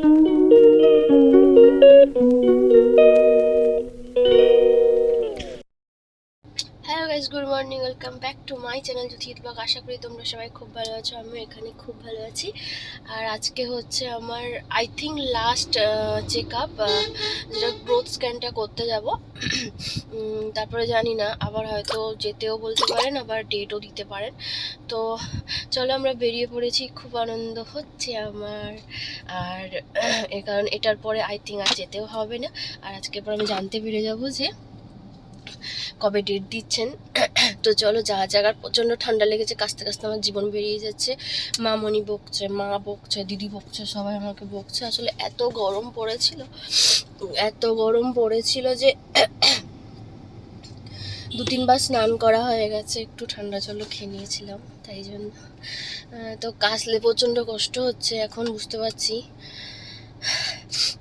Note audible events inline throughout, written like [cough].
Thank you. Hello guys good morning welcome back to my channel Jyoti blog আশা করি তোমরা সবাই খুব ভালো আছো, আমিও এখানে খুব ভালো আছি। আর আজকে হচ্ছে আমার I think last check up যেটা গ্রোথ স্ক্যানটা করতে যাব। তারপরে জানি না, আবার হয়তো যেতেও বলতে পারেন, আবার ডেটও দিতে পারেন। তো চলো আমরা বেরিয়ে পড়েছি, খুব আনন্দ হচ্ছে আমার। আর, এ কারণ এটার পরে আই থিঙ্ক আর যেতেও হবে না। আর আজকে পর আমি জানতে পেরে যাব যে কবে ডেট দিচ্ছেন। তো চলো যা জায়গার প্রচণ্ড ঠান্ডা লেগেছে কাস্তে কাস্তে আমার জীবন বেরিয়ে যাচ্ছে। মামনি বকছে, মা বকছে, দিদি বকছে, সবাই আমাকে বকছে। আসলে এত গরম পড়েছিল, এত গরম পড়েছিল যে দু তিনবার স্নান করা হয়ে গেছে। একটু ঠান্ডা জলও খেয়ে নিয়েছিলাম, তাই জন্য। তো কাশলে প্রচণ্ড কষ্ট হচ্ছে, এখন বুঝতে পারছি।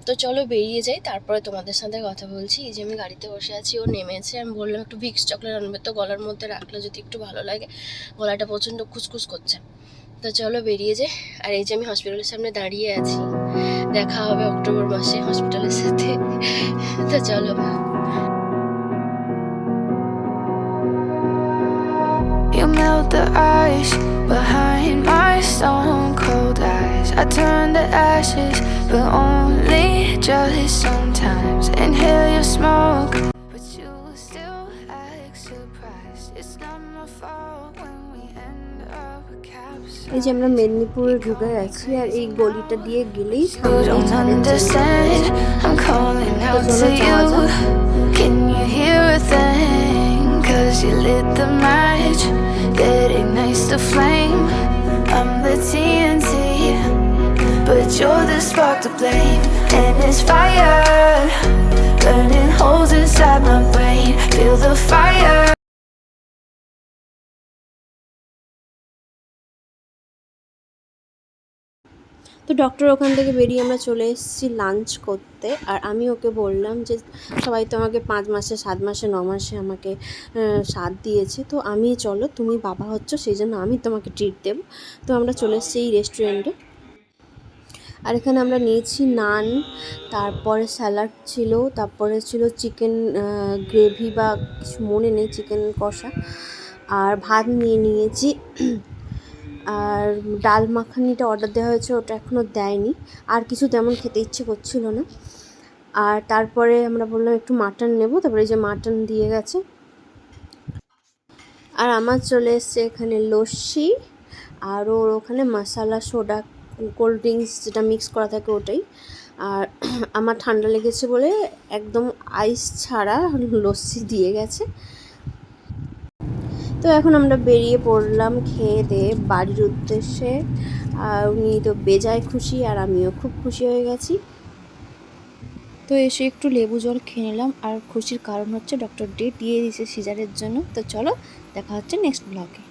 তো চলো বেরিয়ে যাই, তারপরে তোমাদের সাথে কথা বলছি। এই যে আমি গাড়িতে বসে আছি, ও নেমেছে। আমি বললাম, একটু ভিক্স চকলেট আনবে তো, গলার মধ্যে রাখলে যদি একটু ভালো লাগে। গলাটা প্রচণ্ড খুসখুস করছে। তো চলো বেরিয়ে যাই। আর এই যে আমি হসপিটালের সামনে দাঁড়িয়ে আছি, দেখা হবে অক্টোবর মাসে হসপিটালের সাথে। তো চলো। You melt the ice behind my. I turn to ashes, but only just sometimes. Inhale your smoke, but you still act surprised. It's not my fault when we end up capsized. এই যে আমরা মেদিনীপুরে ঢুকে গেছি আর এই গলিটা দিয়ে গেলেই You সামনে don't understand. I'm calling out to you. Can you hear a thing? Cause you lit the match. That ignites the flame. I'm the TNT. But you're the spark to blame. And it's fire. Burning holes inside my brain. Feel the fire. তো doctor ওখান থেকে বেরিয়ে আমরা চলে এসেছি lunch করতে আর আমি ওকে বললাম যে, সবাই তো আমাকে পাঁচ মাসে, সাত মাসে, ন মাসে আমাকে সাথ দিয়েছে তো আমি, চলো, তুমি বাবা হচ্ছ, সেই জন্য আমি তোমাকে ট্রিট দেবো তো আমরা চলে এসেছি এই রেস্টুরেন্টে আর এখানে আমরা নিয়েছি নান, তারপরে স্যালাড ছিল, তারপরে ছিল চিকেন গ্রেভি বা কিছু মনে নেই, চিকেন কষা। আর ভাত নিয়ে নিয়েছি। আর ডাল মাখানিটা অর্ডার দেওয়া হয়েছে, ওটা এখনও দেয়নি। আর কিছু তেমন খেতে ইচ্ছে করছিল না। আর তারপরে আমরা বললাম একটু মাটন নেব, তারপরে যে মাটন দিয়ে গেছে। আর আমার চলে এসছে এখানে লস্যি, আর ওর ওখানে মশালা, সোডা কোল্ড ড্রিঙ্কস যেটা মিক্স করা থাকে ওটাই। আর [clears throat] আমার ঠান্ডা লেগেছে বলে একদম আইস ছাড়া [laughs] লস্যি দিয়ে গেছে। তো এখন আমরা বেরিয়ে পড়লাম খেয়ে দিয়ে বাড়ির উদ্দেশ্যে। আর উনি তো বেজায় খুশি আর আমিও খুব খুশি হয়ে গেছি। তো এসে একটু লেবু জল খেয়ে নিলাম। আর খুশির কারণ হচ্ছে ডক্টর ডে দিয়ে দিয়েছে সিজারের জন্য। তো চলো দেখা হচ্ছে নেক্সট ব্লগে।